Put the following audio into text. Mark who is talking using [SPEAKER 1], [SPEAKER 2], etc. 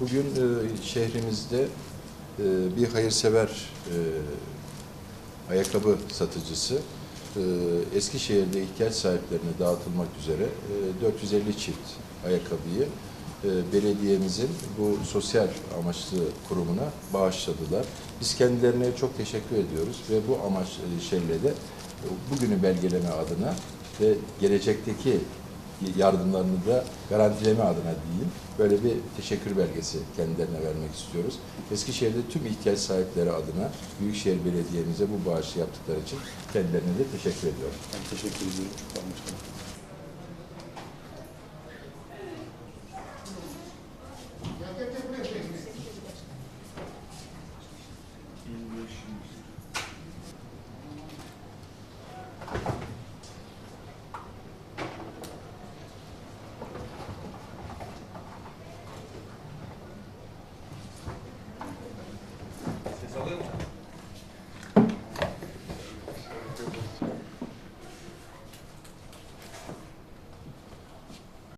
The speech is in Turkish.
[SPEAKER 1] Bugün e, şehrimizde e, bir hayırsever e, ayakkabı satıcısı e, Eskişehir'de ihtiyaç sahiplerine dağıtılmak üzere e, 450 çift ayakkabıyı e, belediyemizin bu sosyal amaçlı kurumuna bağışladılar. Biz kendilerine çok teşekkür ediyoruz ve bu amaç e, şeyle de e, bugünü belgeleme adına ve gelecekteki yardımlarını da garantileme adına diyeyim. Böyle bir teşekkür belgesi kendilerine vermek istiyoruz. Eskişehir'de tüm ihtiyaç sahipleri adına Büyükşehir Belediye'mize bu bağışı yaptıkları için kendilerine de teşekkür ediyorum.
[SPEAKER 2] Ben teşekkür ediyorum.